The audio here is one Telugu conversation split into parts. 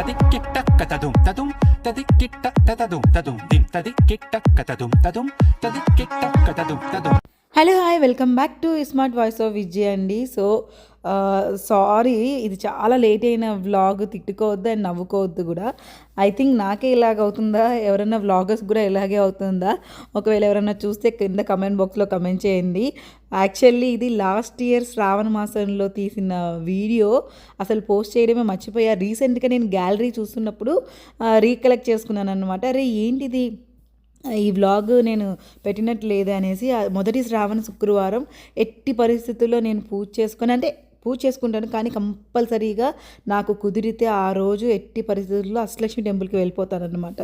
తదిక్కిట్ట కతదుం తదుం తదిక్కిట్ట తతదుం తదుం దిం తదిక్కిట్ట కతదుం తదుం తదిక్కిట్ట కతదుం తదుం hello hi welcome back to smart voice of Vijay అండి సో సారీ ఇది చాలా లేట్ అయిన వ్లాగ్ తిట్టుకోవద్దు అండ్ నవ్వుకోవద్దు కూడా. ఐ థింక్ నాకే ఇలాగ అవుతుందా? ఎవరైనా వ్లాగర్స్ కూడా ఇలాగే అవుతుందా? ఒకవేళ ఎవరైనా చూస్తే కింద కమెంట్ బాక్స్లో కమెంట్ చేయండి. యాక్చువల్లీ ఇది లాస్ట్ ఇయర్ శ్రావణ మాసంలో తీసిన వీడియో అసలు పోస్ట్ చేయడమే మర్చిపోయా. రీసెంట్గా నేను గ్యాలరీ చూస్తున్నప్పుడు రీకలెక్ట్ చేసుకున్నాను అనమాట అరే ఏంటిది? ఈ వ్లాగ్ నేను పెట్టినట్టు లేదు అనేసి మొదటి శ్రావణ శుక్రవారం ఎట్టి పరిస్థితుల్లో నేను పూజ చేసుకొని అంటే పూజ చేసుకుంటాను. కానీ కంపల్సరీగా నాకు కుదిరితే ఆ రోజు ఎట్టి పరిస్థితుల్లో అష్టలక్ష్మి టెంపుల్కి వెళ్ళిపోతాననమాట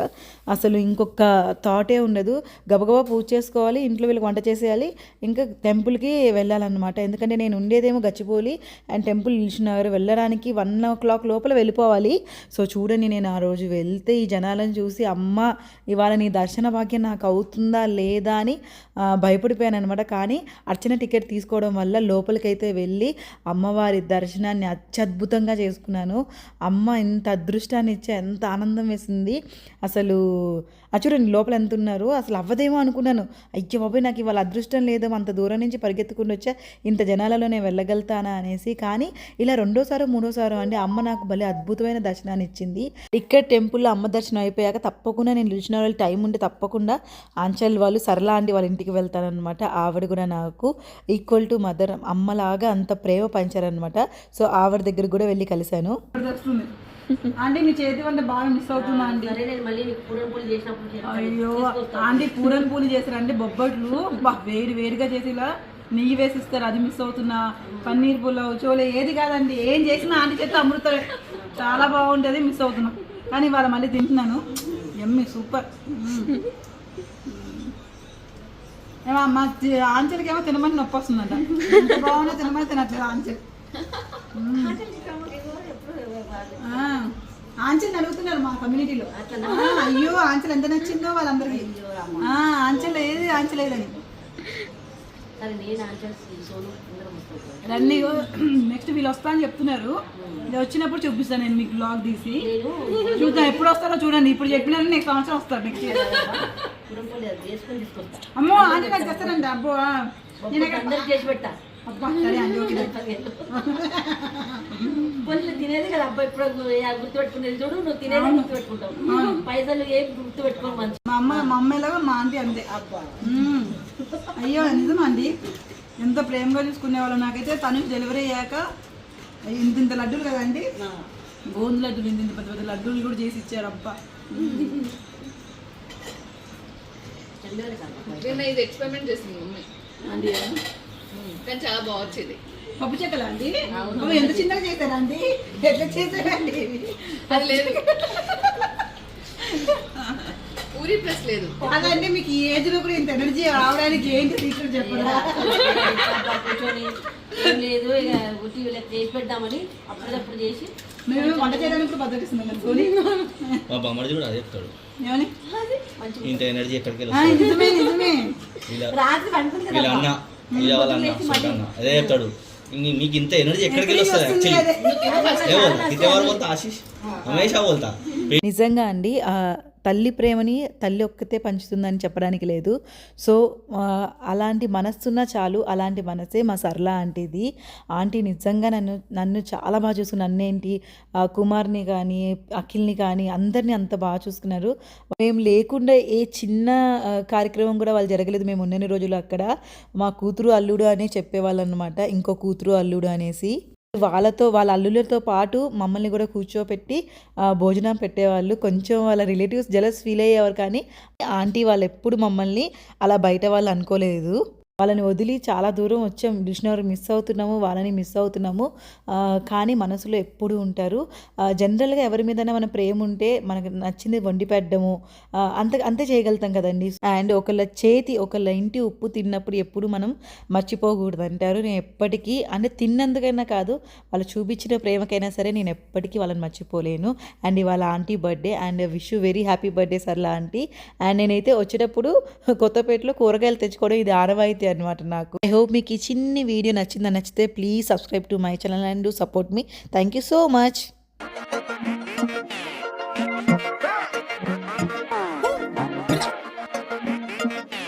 అసలు ఇంకొక థాటే ఉండదు. గబగబా పూజ చేసుకోవాలి ఇంట్లో వీళ్ళకి వంట చేసేయాలి ఇంకా టెంపుల్కి వెళ్ళాలన్నమాట. ఎందుకంటే నేను ఉండేదేమో గచ్చిపోలి అండ్ టెంపుల్ నిలిచినారు వెళ్ళడానికి వన్ ఓ క్లాక్ లోపల వెళ్ళిపోవాలి. సో చూడండి నేను ఆ రోజు వెళ్తే ఈ జనాలను చూసి అమ్మ ఇవాళ నీ దర్శన భాగ్యం నాకు అవుతుందా లేదా అని భయపడిపోయాను అనమాట కానీ అర్చన టికెట్ తీసుకోవడం వల్ల లోపలికైతే వెళ్ళి అమ్మ అమ్మవారి దర్శనాన్ని అత్యద్భుతంగా చేసుకున్నాను. అమ్మ ఎంత అదృష్టాన్ని ఇచ్చే ఎంత ఆనందం వేసింది. అసలు ఆ చూడండి లోపల ఎంత ఉన్నారు? అసలు అవ్వదేమో అనుకున్నాను. అయ్యో బాబాయ్ నాకు ఇవాళ అదృష్టం లేదో. అంత దూరం నుంచి పరిగెత్తుకుని వచ్చా. ఇంత జనాలలో నేను వెళ్ళగలుగుతానా? అనేసి. కానీ ఇలా రెండోసారో మూడోసారో అంటే అమ్మ నాకు భలే అద్భుతమైన దర్శనాన్ని ఇచ్చింది. ఇక్కడ టెంపుల్లో అమ్మ దర్శనం అయిపోయాక తప్పకుండా నేను నిలిచిన వాళ్ళు టైం ఉంటే తప్పకుండా ఆంచల్ వాళ్ళు సరళ అండి వాళ్ళ ఇంటికి వెళ్తానమాట ఆవిడ కూడా నాకు ఈక్వల్ టు మదర్. అమ్మలాగా అంత ప్రేమ పంచారనమాట సో ఆవిడ దగ్గర కూడా వెళ్ళి కలిశాను. ఆంటీ మీ చేతి వంట బాగా మిస్ అవుతుందా ఆంటీ? సరే నేను మళ్ళీ నీకు పూరం పూలు చేసినప్పుడు చేస్తాను. అయ్యో ఆంటీ పూరన్ పూలు చేశారు అంటే బొబ్బట్లు వేడి వేడిగా చేసి ఇలా నెయ్యి వేసిస్తారు అది మిస్ అవుతున్నా. పన్నీర్ పులావ్ చోలే ఏది కాదండి. ఏం చేసినా ఆంటీ చేస్తే అమృతం చాలా బాగుంటుంది మిస్ అవుతున్నా. కానీ ఇవాళ మళ్ళీ తింటున్నాను. ఎమ్మి సూపర్. ఏమో అమ్మ ఆంచలకి ఏమో తినమని నొప్పి వస్తుందంట. బాగున్నా తినమని తినట్లేదు ఆంచల్. ఆ, ఆంచల్ అడుగుతున్నారు మా కమ్యూనిటీలో. అయ్యో ఆంచల్ ఎంత నచ్చిందో వాళ్ళందరికీ. ఆంచల్ ఏది ఆంచల్ ఏదని. సరే నేను ఆన్సర్ సోను అందరం వస్తాను రన్నీ నెక్స్ట్ వీళ్ళు వస్తా అని చెప్తున్నారు. ఇది వచ్చినప్పుడు చూపిస్తాను నేను మీకు బ్లాగ్ తీసి. చూద్దాం ఎప్పుడు వస్తారో చూడండి. ఇప్పుడు చెప్పినారు నెక్స్ట్ సంవత్సరం వస్తారు నెక్స్ట్ ఇయర్ అమ్మో ఆంటీ నాకు తెస్తానండి అబ్బో. నేను చేసి పెట్టా అబ్బా తినేది కదా అబ్బాయి ఇప్పుడు గుర్తుపెట్టుకునేది చూడు నువ్వు తినేది గుర్తుపెట్టుకుంటావు. పైసలు ఏం గుర్తుపెట్టుకోవు మంచి మా అమ్మ మా అమ్మ ఎలాగో మా ఆంటీ అంతే. మ్మ్. అయ్యో నిజమా అండి? ఎంత ప్రేమగా చూసుకునేవాళ్ళు నాకైతే తను డెలివరీ అయ్యాక ఇంత ఇంత లడ్డూలు కదండి? గోందు లడ్డూలు ఇంత ఇంత పెద్ద పెద్ద లడ్డూలు కూడా చేసి ఇచ్చారు అబ్బా. నిన్న ఇది ఎక్స్పెరిమెంట్ చేసింది మమ్మీ. అండి. కానీ చాలా బాగా వచ్చేది. పప్పు చెక్కలా అండి? ఎంత చిన్నగా చేశారా అండి? ఎట్లా చేశారండి? అది లేదు. పూరి ప్లస్ లేదు. అదండి మీకు ఈ ఏజ్లో కూడా ఇంత ఎనర్జీ రావడానికి ఏంటి సీక్రెట్ చెప్పరా? కూర్చొని లేదు ఇక వీళ్ళకి చేసి పెడదామని అప్పుడప్పుడు చేసి మేము వంట చేయడానికి కూడా బద్దకిస్తున్నాం కదా సోని. మా బామ్మడిది కూడా అదే చెప్తాడు. ఏమని? ఇంత ఎనర్జీ ఎక్కడికి నిజమే నిజమే. వీళ్ళ రాత్రి పండుకుంది వీళ్ళ అన్న వీళ్ళ వాళ్ళ అన్న సొంత అన్న అదే చెప్తాడు. ఇంక మీకు ఇంత ఎనర్జీ ఎక్కడికి వెళ్ళి వస్తుంది యాక్చువల్లీ? ఏ బోల్తా కితే వారు బోల్తా ఆశీష్? హమేషా బోల్తా నిజంగా అండి ఆ తల్లి ప్రేమని తల్లి ఒక్కతే పంచుతుందని చెప్పడానికి లేదు. సో అలాంటి మనస్సున్న చాలు అలాంటి మనసే మా సరళ ఆంటీది. ఆంటీ నిజంగా నన్ను నన్ను చాలా బాగా చూసుకుని నన్నేంటి కుమార్ని కానీ అఖిల్ని కానీ అందరినీ అంత బాగా చూసుకున్నారు. మేము లేకుండా ఏ చిన్న కార్యక్రమం కూడా వాళ్ళు జరగలేదు. మేము ఉన్నన్ని రోజులు అక్కడ. మా కూతురు అల్లుడు అనే చెప్పేవాళ్ళు అనమాట ఇంకో కూతురు అల్లుడు అనేసి. వాళ్ళతో వాళ్ళ అల్లులతో పాటు మమ్మల్ని కూడా కూర్చోపెట్టి భోజనం పెట్టేవాళ్ళు. కొంచెం వాళ్ళ రిలేటివ్స్ జలస్ ఫీల్ అయ్యేవారు కానీ ఆంటీ వాళ్ళు ఎప్పుడు మమ్మల్ని అలా బయట వాళ్ళు అనుకోలేదు. వాళ్ళని వదిలి చాలా దూరం వచ్చాం. డిక్షనరీ మిస్ అవుతున్నాము వాళ్ళని మిస్ అవుతున్నాము. కానీ మనసులో ఎప్పుడు ఉంటారు. జనరల్గా ఎవరి మీదైనా మన ప్రేమ ఉంటే మనకు నచ్చింది వండి పెట్టడము అంత అంతే చేయగలుగుతాం కదండి. అండ్ ఒకళ్ళ చేతి ఒకళ్ళ ఇంటి ఉప్పు తిన్నప్పుడు ఎప్పుడు మనం మర్చిపోకూడదు అంటారు నేను ఎప్పటికీ అంటే తిన్నందుకైనా కాదు వాళ్ళు చూపించిన ప్రేమకైనా సరే నేను ఎప్పటికీ వాళ్ళని మర్చిపోలేను. అండ్ ఇవాళ aunty birthday and wish very happy birthday Sarla aunty. And నేనైతే వచ్చేటప్పుడు కొత్తపేటలో కూరగాయలు తెచ్చుకోవడం ఇది ఆనవాయితీ అయితే అనమాట నాకు. ఐ హోప్ మీకు ఈ చిన్ని వీడియో నచ్చిందని నచ్చితే please subscribe to my channel and support me thank you so much thank you